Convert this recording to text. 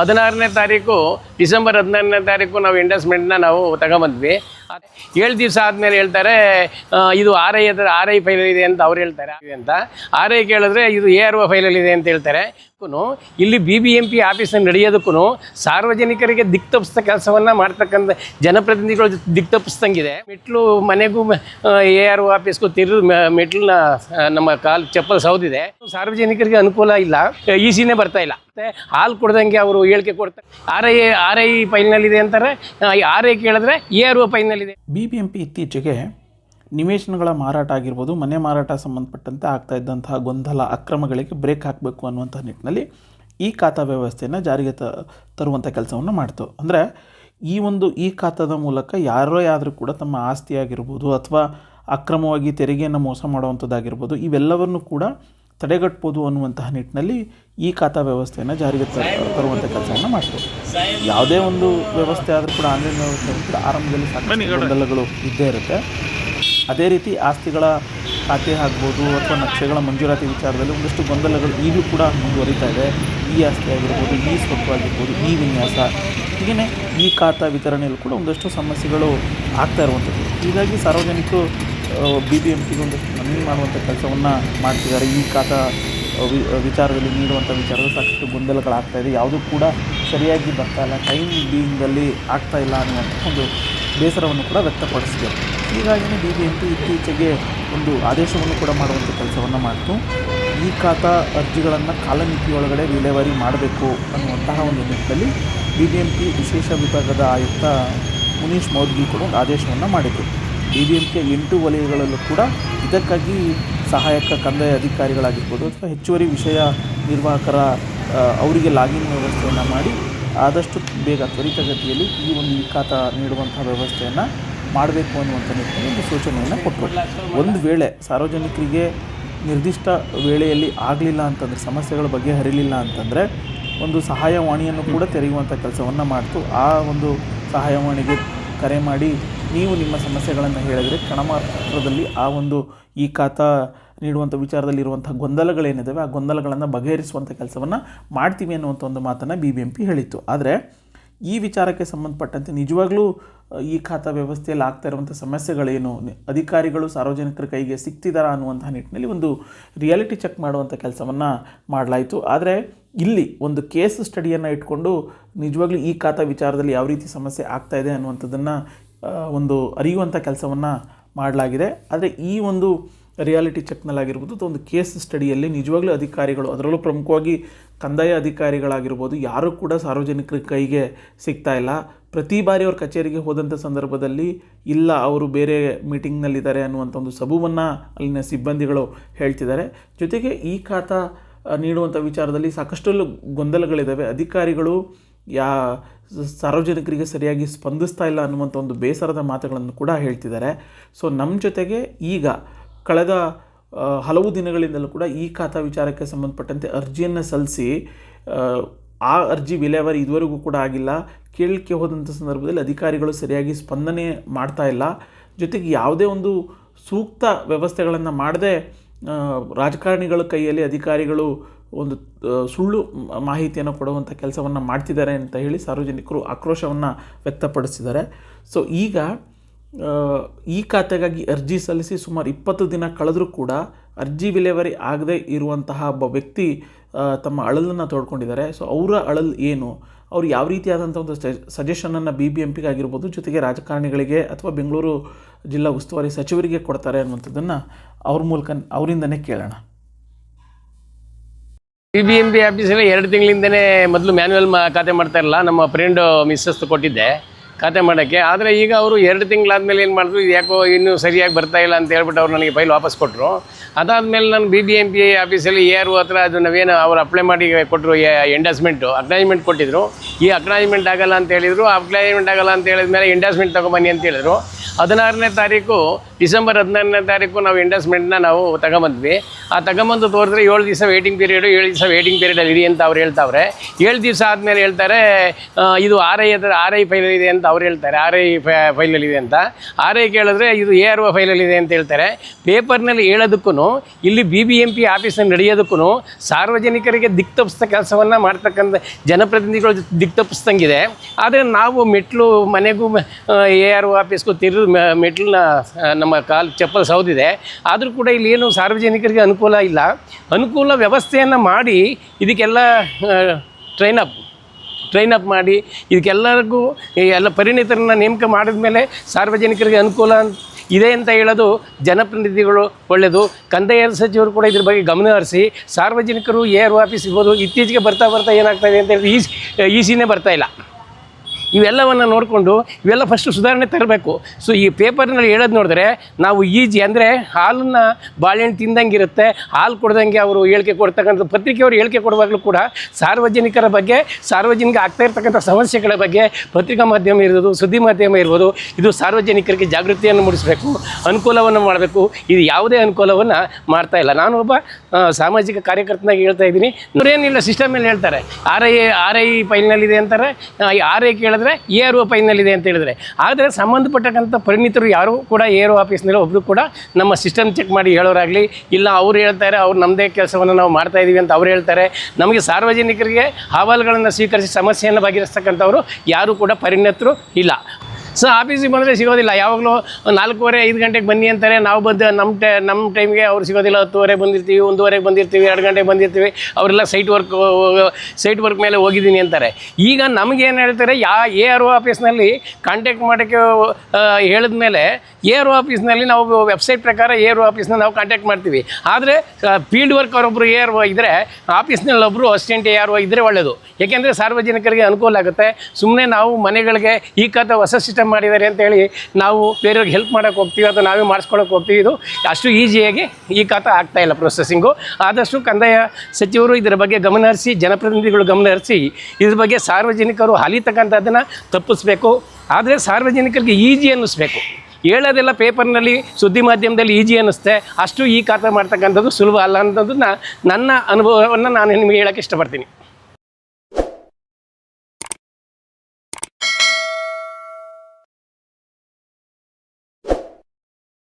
ಹದಿನಾರನೇ ತಾರೀಕು, ಡಿಸೆಂಬರ್ ಹದಿನಾರನೇ ತಾರೀಕು ನಾವು ಇಂಡಸ್ಟ್ಮೆಂಟ್ನ ನಾವು ತಗೊಂಬಂದ್ವಿ. ಏಳು ದಿವಸ ಆದಮೇಲೆ ಹೇಳ್ತಾರೆ ಇದು ಆರ್ ಐ ಹತ್ರ ಆರ್ ಐ ಫೈಲ್ ಇದೆ ಅಂತ ಅವ್ರು ಹೇಳ್ತಾರೆ. ಅಂತ ಆರ್ ಐ ಕೇಳಿದ್ರೆ ಇದು ಎ ಆರ್ ಒ ಫೈಲಲ್ಲಿ ಇದೆ ಅಂತ ಹೇಳ್ತಾರೆ. ಇಲ್ಲಿ ಬಿ ಬಿ ಎಂ ಪಿ ಆಫೀಸ್ನಲ್ಲಿ ನಡೆಯೋದಕ್ಕೂ ಸಾರ್ವಜನಿಕರಿಗೆ ದಿಕ್ ತಪ್ಪಿಸ್ದ ಕೆಲಸವನ್ನು ಮಾಡ್ತಕ್ಕಂಥ ಜನಪ್ರತಿನಿಧಿಗಳು ದಿಕ್ ತಪ್ಪಿಸ್ದಂಗಿದೆ ಮೆಟ್ಲು ಮನೆಗೂ ಎ ಆರ್ ಒ ಆಫೀಸ್ಗೂ ತಿರು ಮೆಟ್ಲನ್ನ ನಮ್ಮ ಕಾಲು ಚಪ್ಪಲ್ ಸೌದಿದೆ. ಸಾರ್ವಜನಿಕರಿಗೆ ಅನುಕೂಲ ಇಲ್ಲ. ಈಸಿನೇ ಸಿನೇ ಬರ್ತಾ ಇಲ್ಲ. ಹಾಲು ಕೊಡ್ದಂಗೆ ಅವರು ಹೇಳಿಕೆ ಕೊಡ್ತಾರೆ. ಆರ್ ಐ ಆರ್ ಐ ಫೈಲ್ನಲ್ಲಿದೆ ಅಂತಾರೆ. ಆರ್ ಐ ಕೇಳಿದ್ರೆ ಎ ಆರ್ ಒ ಫೈಲ್ನಲ್ಲಿದೆ. ಬಿ ಬಿ ಎಂ ಪಿ ಇತ್ತೀಚೆಗೆ ನಿವೇಶನಗಳ ಮಾರಾಟ ಆಗಿರ್ಬೋದು, ಮನೆ ಮಾರಾಟ ಸಂಬಂಧಪಟ್ಟಂತೆ ಆಗ್ತಾ ಇದ್ದಂತಹ ಗೊಂದಲ, ಅಕ್ರಮಗಳಿಗೆ ಬ್ರೇಕ್ ಹಾಕಬೇಕು ಅನ್ನುವಂಥ ನಿಟ್ಟಿನಲ್ಲಿ ಈ ಖಾತಾ ವ್ಯವಸ್ಥೆಯನ್ನು ಜಾರಿಗೆ ತ ತರುವಂಥ ಕೆಲಸವನ್ನು ಮಾಡ್ತು. ಅಂದರೆ ಈ ಒಂದು ಈ ಖಾತಾದ ಮೂಲಕ ಯಾರೋ ಆದರೂ ಕೂಡ ತಮ್ಮ ಆಸ್ತಿ ಆಗಿರ್ಬೋದು ಅಥವಾ ಅಕ್ರಮವಾಗಿ ತೆರಿಗೆಯನ್ನು ಮೋಸ ಮಾಡುವಂಥದ್ದಾಗಿರ್ಬೋದು ಇವೆಲ್ಲವನ್ನು ಕೂಡ ತಡೆಗಟ್ಬೋದು ಅನ್ನುವಂತಹ ನಿಟ್ಟಿನಲ್ಲಿ ಈ ಖಾತಾ ವ್ಯವಸ್ಥೆಯನ್ನು ಜಾರಿಗೆ ತರುವಂಥ ಕೆಲಸವನ್ನು ಮಾಡ್ತು ಯಾವುದೇ ಒಂದು ವ್ಯವಸ್ಥೆ ಆದರೂ ಕೂಡ ಆನ್ಲೈನ್ ವ್ಯವಸ್ಥೆ ಕೂಡ ಆರಂಭದಲ್ಲಿ ಸಾಕಷ್ಟು ಗೊಂದಲಗಳು ಇದ್ದೇ ಇರುತ್ತೆ. ಅದೇ ರೀತಿ ಆಸ್ತಿಗಳ ಖಾತೆ ಆಗ್ಬೋದು ಅಥವಾ ನಕ್ಷೆಗಳ ಮಂಜೂರಾತಿ ವಿಚಾರದಲ್ಲಿ ಒಂದಷ್ಟು ಗೊಂದಲಗಳು ಈಗಲೂ ಕೂಡ ಮುಂದುವರಿತಾ ಇದೆ. ಈ ಆಸ್ತಿ ಆಗಿರ್ಬೋದು ಈ ಸ್ವತ್ತು ಆಗಿರ್ಬೋದು ಈ ವಿನ್ಯಾಸ ಹೀಗೆಯೇ ಈ ಖಾತಾ ವಿತರಣೆಯಲ್ಲೂ ಕೂಡ ಒಂದಷ್ಟು ಸಮಸ್ಯೆಗಳು ಆಗ್ತಾ ಇರುವಂಥದ್ದು. ಹೀಗಾಗಿ ಸಾರ್ವಜನಿಕರು ಬಿ ಬಿ ಎಂ ಒಂದಷ್ಟು ಮನವಿ ಮಾಡುವಂಥ ಕೆಲಸವನ್ನು ಮಾಡ್ತಿದ್ದಾರೆ. ಈ ಖಾತಾ ವಿಚಾರದಲ್ಲಿ ನೀಡುವಂಥ ವಿಚಾರದಲ್ಲಿ ಸಾಕಷ್ಟು ಗೊಂದಲಗಳಾಗ್ತಾ ಇದೆ. ಯಾವುದೂ ಕೂಡ ಸರಿಯಾಗಿ ಬರ್ತಾ ಇಲ್ಲ. ಟೈಮ್ ಬೀಯಿಂಗಲ್ಲಿ ಆಗ್ತಾ ಇಲ್ಲ ಅನ್ನುವಂಥ ಒಂದು ಬೇಸರವನ್ನು ಕೂಡ ವ್ಯಕ್ತಪಡಿಸಿದೆ. ಹೀಗಾಗಿಯೇ ಬಿ ಬಿ ಎಂ ಪಿ ಇತ್ತೀಚೆಗೆ ಒಂದು ಆದೇಶವನ್ನು ಕೂಡ ಮಾಡುವಂಥ ಕೆಲಸವನ್ನು ಮಾಡಿತು. ಈ ಖಾತಾ ಅರ್ಜಿಗಳನ್ನು ಕಾಲಮಿತಿಯೊಳಗಡೆ ವಿಲೇವಾರಿ ಮಾಡಬೇಕು ಅನ್ನುವಂತಹ ಒಂದು ನಿಟ್ಟಿನಲ್ಲಿ ಬಿ ಬಿ ಎಂ ಪಿ ವಿಶೇಷ ವಿಭಾಗದ ಆಯುಕ್ತ ಮುನೀಶ್ ಮೌದ್ಗಿ ಕೂಡ ಒಂದು ಆದೇಶವನ್ನು ಮಾಡಿದರು. ಬಿ ಬಿ ಎಂ ಕೆ ಎಂಟು ವಲಯಗಳಲ್ಲೂ ಕೂಡ ಇದಕ್ಕಾಗಿ ಸಹಾಯಕ ಕಂದಾಯ ಅಧಿಕಾರಿಗಳಾಗಿರ್ಬೋದು ಅಥವಾ ಹೆಚ್ಚುವರಿ ವಿಷಯ ನಿರ್ವಾಹಕರ ಅವರಿಗೆ ಲಾಗಿನ್ ವ್ಯವಸ್ಥೆಯನ್ನು ಮಾಡಿ ಆದಷ್ಟು ಬೇಗ ತ್ವರಿತಗತಿಯಲ್ಲಿ ಈ ಒಂದು ಖಾತಾ ನೀಡುವಂಥ ವ್ಯವಸ್ಥೆಯನ್ನು ಮಾಡಬೇಕು ಅನ್ನುವಂಥ ನಿಟ್ಟಿನಲ್ಲಿ ಒಂದು ಸೂಚನೆಯನ್ನು ಕೊಟ್ಟರು. ಒಂದು ವೇಳೆ ಸಾರ್ವಜನಿಕರಿಗೆ ನಿರ್ದಿಷ್ಟ ವೇಳೆಯಲ್ಲಿ ಆಗಲಿಲ್ಲ ಅಂತಂದರೆ, ಸಮಸ್ಯೆಗಳ ಬಗ್ಗೆ ಹರಿಲಿಲ್ಲ ಅಂತಂದರೆ ಒಂದು ಸಹಾಯವಾಣಿಯನ್ನು ಕೂಡ ತೆರೆಯುವಂಥ ಕೆಲಸವನ್ನು ಮಾಡ್ತು. ಆ ಒಂದು ಸಹಾಯವಾಣಿಗೆ ಕರೆ ಮಾಡಿ ನೀವು ನಿಮ್ಮ ಸಮಸ್ಯೆಗಳನ್ನು ಹೇಳಿದರೆ ಕ್ಷಣಮಾತ್ರದಲ್ಲಿ ಆ ಒಂದು ಈ ಖಾತಾ ನೀಡುವಂಥ ವಿಚಾರದಲ್ಲಿ ಇರುವಂಥ ಗೊಂದಲಗಳೇನಿದ್ದಾವೆ ಆ ಗೊಂದಲಗಳನ್ನು ಬಗೆಹರಿಸುವಂಥ ಕೆಲಸವನ್ನು ಮಾಡ್ತೀವಿ ಅನ್ನುವಂಥ ಒಂದು ಮಾತನ್ನು ಬಿ ಬಿ ಎಂ ಪಿ ಹೇಳಿತ್ತು. ಆದರೆ ಈ ವಿಚಾರಕ್ಕೆ ಸಂಬಂಧಪಟ್ಟಂತೆ ನಿಜವಾಗ್ಲೂ ಈ ಖಾತಾ ವ್ಯವಸ್ಥೆಯಲ್ಲಿ ಆಗ್ತಾ ಇರುವಂಥ ಸಮಸ್ಯೆಗಳೇನು ಅಧಿಕಾರಿಗಳು ಸಾರ್ವಜನಿಕರ ಕೈಗೆ ಸಿಗ್ತಿದ್ದಾರಾ ಅನ್ನುವಂಥ ನಿಟ್ಟಿನಲ್ಲಿ ಒಂದು ರಿಯಾಲಿಟಿ ಚೆಕ್ ಮಾಡುವಂಥ ಕೆಲಸವನ್ನು ಮಾಡಲಾಯಿತು. ಆದರೆ ಇಲ್ಲಿ ಒಂದು ಕೇಸ್ ಸ್ಟಡಿಯನ್ನು ಇಟ್ಕೊಂಡು ನಿಜವಾಗ್ಲೂ ಈ ಖಾತಾ ವಿಚಾರದಲ್ಲಿ ಯಾವ ರೀತಿ ಸಮಸ್ಯೆ ಆಗ್ತಾ ಇದೆ ಅನ್ನುವಂಥದ್ದನ್ನು ಒಂದು ಅರಿಯುವಂಥ ಕೆಲಸವನ್ನು ಮಾಡಲಾಗಿದೆ. ಆದರೆ ಈ ಒಂದು ರಿಯಾಲಿಟಿ ಚೆಕ್ನಲ್ಲಾಗಿರ್ಬೋದು ಅಥವಾ ಒಂದು ಕೇಸ್ ಸ್ಟಡಿಯಲ್ಲಿ ನಿಜವಾಗ್ಲೂ ಅಧಿಕಾರಿಗಳು, ಅದರಲ್ಲೂ ಪ್ರಮುಖವಾಗಿ ಕಂದಾಯ ಅಧಿಕಾರಿಗಳಾಗಿರ್ಬೋದು, ಯಾರೂ ಕೂಡ ಸಾರ್ವಜನಿಕರ ಕೈಗೆ ಸಿಗ್ತಾ ಇಲ್ಲ. ಪ್ರತಿ ಬಾರಿ ಅವ್ರ ಕಚೇರಿಗೆ ಹೋದಂಥ ಸಂದರ್ಭದಲ್ಲಿ, ಇಲ್ಲ, ಅವರು ಬೇರೆ ಮೀಟಿಂಗ್ನಲ್ಲಿದ್ದಾರೆ ಅನ್ನುವಂಥ ಒಂದು ಸಬೂವನ್ನು ಅಲ್ಲಿನ ಸಿಬ್ಬಂದಿಗಳು ಹೇಳ್ತಿದ್ದಾರೆ. ಜೊತೆಗೆ ಈ ಖಾತಾ ನೀಡುವಂಥ ವಿಚಾರದಲ್ಲಿ ಸಾಕಷ್ಟು ಗೊಂದಲಗಳಿದ್ದಾವೆ ಅಧಿಕಾರಿಗಳು ಯಾ ಸಾರ್ವಜನಿಕರಿಗೆ ಸರಿಯಾಗಿ ಸ್ಪಂದಿಸ್ತಾ ಇಲ್ಲ ಅನ್ನುವಂಥ ಒಂದು ಬೇಸರದ ಮಾತುಗಳನ್ನು ಕೂಡ ಹೇಳ್ತಿದ್ದಾರೆ. ಸೊ ನಮ್ಮ ಜೊತೆಗೆ ಈಗ ಕಳೆದ ಹಲವು ದಿನಗಳಿಂದಲೂ ಕೂಡ ಈ ಖಾತಾ ವಿಚಾರಕ್ಕೆ ಸಂಬಂಧಪಟ್ಟಂತೆ ಅರ್ಜಿಯನ್ನು ಸಲ್ಲಿಸಿ ಆ, ಅರ್ಜಿ ವಿಲೇವಾರಿ ಇದುವರೆಗೂ ಕೂಡ ಆಗಿಲ್ಲ. ಕೇಳಲಿಕ್ಕೆ ಹೋದಂಥ ಸಂದರ್ಭದಲ್ಲಿ ಅಧಿಕಾರಿಗಳು ಸರಿಯಾಗಿ ಸ್ಪಂದನೆ ಮಾಡ್ತಾ ಇಲ್ಲ. ಜೊತೆಗೆ ಯಾವುದೇ ಒಂದು ಸೂಕ್ತ ವ್ಯವಸ್ಥೆಗಳನ್ನು ಮಾಡದೆ ರಾಜಕಾರಣಿಗಳ ಕೈಯಲ್ಲಿ ಅಧಿಕಾರಿಗಳು ಒಂದು ಸುಳ್ಳು ಮಾಹಿತಿಯನ್ನು ಕೊಡುವಂಥ ಕೆಲಸವನ್ನು ಮಾಡ್ತಿದ್ದಾರೆ ಅಂತ ಹೇಳಿ ಸಾರ್ವಜನಿಕರು ಆಕ್ರೋಶವನ್ನು ವ್ಯಕ್ತಪಡಿಸಿದ್ದಾರೆ. ಸೊ ಈಗ ಈ ಖಾತೆಗಾಗಿ ಅರ್ಜಿ ಸಲ್ಲಿಸಿ ಸುಮಾರು ಇಪ್ಪತ್ತು ದಿನ ಕಳೆದರೂ ಕೂಡ ಅರ್ಜಿ ವಿಲೇವರಿ ಆಗದೇ ಇರುವಂತಹ ಒಬ್ಬ ವ್ಯಕ್ತಿ ತಮ್ಮ ಅಳಲನ್ನು ತೋಡ್ಕೊಂಡಿದ್ದಾರೆ. ಸೊ ಅವರ ಅಳಲು ಏನು? ಅವ್ರು ಯಾವ ರೀತಿಯಾದಂಥ ಒಂದು ಸಜೆಷನನ್ನು ಬಿ ಬಿ ಎಂ ಪಿಗೆ ಆಗಿರ್ಬೋದು ಜೊತೆಗೆ ರಾಜಕಾರಣಿಗಳಿಗೆ ಅಥವಾ ಬೆಂಗಳೂರು ಜಿಲ್ಲಾ ಉಸ್ತುವಾರಿ ಸಚಿವರಿಗೆ ಕೊಡ್ತಾರೆ ಅನ್ನುವಂಥದ್ದನ್ನು ಅವ್ರ ಮೂಲಕ ಅವರಿಂದನೇ ಕೇಳೋಣ. ಬಿ ಬಿ ಎಂ ಬಿ ಆಫೀಸಲ್ಲಿ ಎರಡು ತಿಂಗಳಿಂದನೇ ಮೊದಲು ಮ್ಯಾನ್ಯುವಲ್ ಮಾ ಖಾತೆ ಮಾಡ್ತಾ ಇರಲ್ಲ. ನಮ್ಮ ಫ್ರೆಂಡು ಮಿಸ್ಸಸ್ ಕೊಟ್ಟಿದ್ದೆ ಖಾತೆ ಮಾಡೋಕ್ಕೆ. ಆದರೆ ಈಗ ಅವರು ಎರಡು ತಿಂಗಳಾದಮೇಲೆ ಏನು ಮಾಡಿದ್ರು, ಇದು ಯಾಕೋ ಇನ್ನೂ ಸರಿಯಾಗಿ ಬರ್ತಾ ಇಲ್ಲ ಅಂತ ಹೇಳ್ಬಿಟ್ಟು ಅವ್ರು ನನಗೆ ಫೈಲ್ ವಾಪಸ್ ಕೊಟ್ಟರು ಅದಾದಮೇಲೆ ನಾನು ಬಿ ಬಿ ಎಂ ಪಿ ಆಫೀಸಲ್ಲಿ ಎ ಆರ್ ಹತ್ರ ಅದು ನಾವೇನು ಅವ್ರು ಅಪ್ಲೈ ಮಾಡಿ ಕೊಟ್ಟರು, ಎಂಡಸ್ಮೆಂಟು ಅಕ್ನಾಜ್ಮೆಂಟ್ ಕೊಟ್ಟಿದ್ರು. ಈ ಅಕ್ನಾಜ್ಮೆಂಟ್ ಆಗಲ್ಲ ಅಂತ ಹೇಳಿದರು ಅಕ್ನಾಜ್ಮೆಂಟ್ ಆಗಲ್ಲ ಅಂತ ಹೇಳಿದ್ಮೇಲೆ ಇಂಡಸ್ಮೆಂಟ್ ತೊಗೊಂಬನ್ನಿ ಅಂತ ಹೇಳಿದರು. ಹದಿನಾರನೇ ತಾರೀಕು, ಡಿಸೆಂಬರ್ ಹದಿನಾರನೇ ತಾರೀಕು ನಾವು ಇಂಡಸ್ಮೆಂಟ್ನ ನಾವು ತಗೊಂಬಂದ್ವಿ. ಆ ತಗೊಂಬಂದು ತೋರಿದ್ರೆ ಏಳು ದಿವಸ ವೇಟಿಂಗ್ ಪೀರಿಯಡು ಏಳು ದಿವಸ ವೇಟಿಂಗ್ ಪೀರಿಯಡಲ್ಲಿ ಇದೆ ಅಂತ ಅವ್ರು ಹೇಳ್ತಾವ್ರೆ. ಏಳು ದಿವಸ ಆದಮೇಲೆ ಹೇಳ್ತಾರೆ ಇದು ಆರ್ ಐ ಅದರ ಆರ್ ಐ ಫೈಲ್ ಇದೆ ಅಂತ ಅವ್ರು ಹೇಳ್ತಾರೆ. ಆರ್ ಐ ಫೈಲಲ್ಲಿದೆ ಅಂತ. ಆರ್ ಐ ಕೇಳಿದ್ರೆ ಇದು ಎ ಆರ್ ಒ ಫೈಲಲ್ಲಿದೆ ಅಂತ ಹೇಳ್ತಾರೆ. ಪೇಪರ್ನಲ್ಲಿ ಹೇಳೋದಕ್ಕೂ ಇಲ್ಲಿ ಬಿ ಬಿ ಎಂ ಪಿ ಆಫೀಸಲ್ಲಿ ನಡೆಯೋದಕ್ಕೂ ಸಾರ್ವಜನಿಕರಿಗೆ ದಿಕ್ಕ ತಪ್ಪಿಸ್ತ ಕೆಲಸವನ್ನು ಮಾಡ್ತಕ್ಕಂಥ ಜನಪ್ರತಿನಿಧಿಗಳು ದಿಕ್ ತಪ್ಪಿಸ್ದಂಗಿದೆ ಆದರೆ ನಾವು ಮೆಟ್ಲು ಮನೆಗೂ ಎ ಆರ್ ಒ ಆಫೀಸ್ಗೂ ತಿರು ಮೆಟ್ಲನ್ನ ನಮ್ಮ ಕಾಲು ಚಪ್ಪಲ್ ಸೌದಿದೆ. ಆದರೂ ಕೂಡ ಇಲ್ಲಿ ಏನು ಸಾರ್ವಜನಿಕರಿಗೆ ಅನುಕೂಲ ಇಲ್ಲ. ಅನುಕೂಲ ವ್ಯವಸ್ಥೆಯನ್ನು ಮಾಡಿ ಇದಕ್ಕೆಲ್ಲ ಟ್ರೈನ್ ಅಪ್ ಟ್ರೈನ್ ಅಪ್ ಮಾಡಿ ಇದಕ್ಕೆಲ್ಲರಿಗೂ ಎಲ್ಲ ಪರಿಣಿತರನ್ನ ನೇಮಕ ಮಾಡಿದ ಮೇಲೆ ಸಾರ್ವಜನಿಕರಿಗೆ ಅನುಕೂಲ ಅಂತ- ಇದೆ ಅಂತ ಹೇಳೋದು ಜನಪ್ರತಿನಿಧಿಗಳು ಒಳ್ಳೆಯದು ಕಂದಾಯ ಸಚಿವರು ಕೂಡ ಇದ್ರ ಬಗ್ಗೆ ಗಮನ ಹರಿಸಿ, ಸಾರ್ವಜನಿಕರು ಎ ಆರ್ ಆಫೀಸ್ ಇರ್ಬೋದು ಇತ್ತೀಚೆಗೆ ಬರ್ತಾ ಬರ್ತಾ ಏನಾಗ್ತಾ ಇದೆ ಅಂತ ಹೇಳಿ ಈಸಿನೇ ಬರ್ತಾ ಇಲ್ಲ. ಇವೆಲ್ಲವನ್ನು ನೋಡಿಕೊಂಡು ಇವೆಲ್ಲ ಫಸ್ಟು ಸುಧಾರಣೆ ತರಬೇಕು. ಸೊ ಈ ಪೇಪರ್ನಲ್ಲಿ ಹೇಳೋದು ನೋಡಿದ್ರೆ ನಾವು ಈಜಿ ಅಂದರೆ ಹಾಲನ್ನು ಬಾಳೆಹಣ್ಣು ತಿಂದಂಗಿರುತ್ತೆ ಹಾಲು ಕೊಡ್ದಂಗೆ ಅವರು ಹೇಳಿಕೆ ಕೊಡ್ತಕ್ಕಂಥ ಪತ್ರಿಕೆಯವರು ಹೇಳಿಕೆ ಕೊಡುವಾಗಲೂ ಕೂಡ ಸಾರ್ವಜನಿಕರ ಬಗ್ಗೆ, ಸಾರ್ವಜನಿಕ ಆಗ್ತಾ ಇರ್ತಕ್ಕಂಥ ಸಮಸ್ಯೆಗಳ ಬಗ್ಗೆ ಪತ್ರಿಕಾ ಮಾಧ್ಯಮ ಇರ್ಬೋದು, ಸುದ್ದಿ ಮಾಧ್ಯಮ ಇರ್ಬೋದು, ಇದು ಸಾರ್ವಜನಿಕರಿಗೆ ಜಾಗೃತಿಯನ್ನು ಮೂಡಿಸಬೇಕು, ಅನುಕೂಲವನ್ನು ಮಾಡಬೇಕು. ಇದು ಯಾವುದೇ ಅನುಕೂಲವನ್ನು ಮಾಡ್ತಾ ಇಲ್ಲ. ನಾನು ಒಬ್ಬ ಸಾಮಾಜಿಕ ಕಾರ್ಯಕರ್ತನಾಗಿ ಹೇಳ್ತಾ ಇದ್ದೀನಿ. ಇವರೇನಿಲ್ಲ ಸಿಸ್ಟಮ್ ಮೇಲೆ ಹೇಳ್ತಾರೆ. ಆರ್ ಐ ಆರ್ ಐ ಫೈಲ್ನಲ್ಲಿದೆ ಅಂತಾರೆ. ಆರ್ ಐ ಕೇಳಿದ್ರೆ ಎ ಆರ್ ಒ ಫೈನಲ್ಲಿದೆ ಅಂತ ಹೇಳಿದರೆ. ಆದರೆ ಸಂಬಂಧಪಟ್ಟಕ್ಕಂಥ ಪರಿಣಿತರು ಯಾರು ಕೂಡ ಎ ಆರ್ ಒ ಆಫೀಸ್ನಲ್ಲಿ ಒಬ್ಬರು ಕೂಡ ನಮ್ಮ ಸಿಸ್ಟಮ್ ಚೆಕ್ ಮಾಡಿ ಹೇಳೋರಾಗಲಿ, ಇಲ್ಲ ಅವ್ರು ಹೇಳ್ತಾರೆ ಅವ್ರು ನಮ್ಮದೇ ಕೆಲಸವನ್ನು ನಾವು ಮಾಡ್ತಾ ಇದ್ದೀವಿ ಅಂತ ಅವ್ರು ಹೇಳ್ತಾರೆ. ನಮಗೆ ಸಾರ್ವಜನಿಕರಿಗೆ ಅಹವಾಲುಗಳನ್ನು ಸ್ವೀಕರಿಸಿ ಸಮಸ್ಯೆಯನ್ನು ಬಗೆಹರಿಸ್ತಕ್ಕಂಥವ್ರು ಯಾರೂ ಕೂಡ ಪರಿಣಿತರು ಇಲ್ಲ. ಸೊ ಆಫೀಸಿಗೆ ಬಂದರೆ ಸಿಗೋದಿಲ್ಲ. ಯಾವಾಗಲೂ ನಾಲ್ಕೂವರೆ, ಐದು ಗಂಟೆಗೆ ಬನ್ನಿ ಅಂತಾರೆ. ನಾವು ಬಂದು ನಮ್ಮ ಟೈ, ನಮ್ಮ ಟೈಮ್ಗೆ ಅವ್ರು ಸಿಗೋದಿಲ್ಲ. ಹತ್ತುವರೆ ಬಂದಿರ್ತೀವಿ, ಒಂದೂವರೆಗೆ ಬಂದಿರ್ತೀವಿ, ಎರಡು ಗಂಟೆಗೆ ಬಂದಿರ್ತೀವಿ. ಅವರೆಲ್ಲ ಸೈಟ್ ವರ್ಕ್ ಸೈಟ್ ವರ್ಕ್ ಮೇಲೆ ಹೋಗಿದ್ದೀನಿ ಅಂತಾರೆ. ಈಗ ನಮಗೇನು ಹೇಳ್ತಾರೆ, ಯಾ ಎ ಆರ್ ಒ ಆಫೀಸ್ನಲ್ಲಿ ಕಾಂಟ್ಯಾಕ್ಟ್ ಮಾಡೋಕ್ಕೆ ಹೇಳಿದ ಮೇಲೆ ಎ ಆರ್ ಒ ಆಫೀಸ್ನಲ್ಲಿ ನಾವು ವೆಬ್ಸೈಟ್ ಪ್ರಕಾರ ಎ ಆರ್ ಒ ಆಫೀಸ್ನ ನಾವು ಕಾಂಟ್ಯಾಕ್ಟ್ ಮಾಡ್ತೀವಿ. ಆದರೆ ಫೀಲ್ಡ್ ವರ್ಕ್ ಅವರೊಬ್ಬರು ಎ ಆರ್ ಒ ಇದ್ದರೆ ಆಫೀಸ್ನಲ್ಲಿ ಒಬ್ಬರು ಅಸಿಸ್ಟೆಂಟ್ ಎ ಆರ್ ಒ ಇದ್ದರೆ ಒಳ್ಳೆಯದು ಏಕೆಂದರೆ ಸಾರ್ವಜನಿಕರಿಗೆ ಅನುಕೂಲ ಆಗುತ್ತೆ. ಸುಮ್ಮನೆ ನಾವು ಮನೆಗಳಿಗೆ ಈ ಕಥ ಹೊಸ ಮಾಡಿದ್ದಾರೆ ಅಂತೇಳಿ ನಾವು ಬೇರೆಯವ್ರಿಗೆ ಹೆಲ್ಪ್ ಮಾಡೋಕೆ ಹೋಗ್ತೀವಿ ಅಥವಾ ನಾವೇ ಮಾಡಿಸ್ಕೊಳಕ್ಕೆ ಹೋಗ್ತೀವಿ. ಇದು ಅಷ್ಟು ಈಸಿಯಾಗಿ ಈ ಖಾತ ಆಗ್ತಾ ಇಲ್ಲ ಪ್ರೊಸೆಸಿಂಗು ಆದಷ್ಟು ಕಂದಾಯ ಸಚಿವರು ಇದರ ಬಗ್ಗೆ ಗಮನ ಹರಿಸಿ, ಜನಪ್ರತಿನಿಧಿಗಳು ಗಮನ ಹರಿಸಿ, ಇದ್ರ ಬಗ್ಗೆ ಸಾರ್ವಜನಿಕರು ಅಲಿತಕ್ಕಂಥದ್ದನ್ನು ತಪ್ಪಿಸ್ಬೇಕು. ಆದರೆ ಸಾರ್ವಜನಿಕರಿಗೆ ಈಜಿ ಅನ್ನಿಸ್ಬೇಕು. ಹೇಳೋದೆಲ್ಲ ಪೇಪರ್ನಲ್ಲಿ ಸುದ್ದಿ ಮಾಧ್ಯಮದಲ್ಲಿ ಈಜಿ ಅನ್ನಿಸುತ್ತೆ ಅಷ್ಟು ಈ ಖಾತೆ ಮಾಡ್ತಕ್ಕಂಥದ್ದು ಸುಲಭ ಅಲ್ಲ ಅನ್ನೋದನ್ನ ನನ್ನ ಅನುಭವವನ್ನು ನಾನು ನಿಮಗೆ ಹೇಳೋಕ್ಕೆ ಇಷ್ಟಪಡ್ತೀನಿ.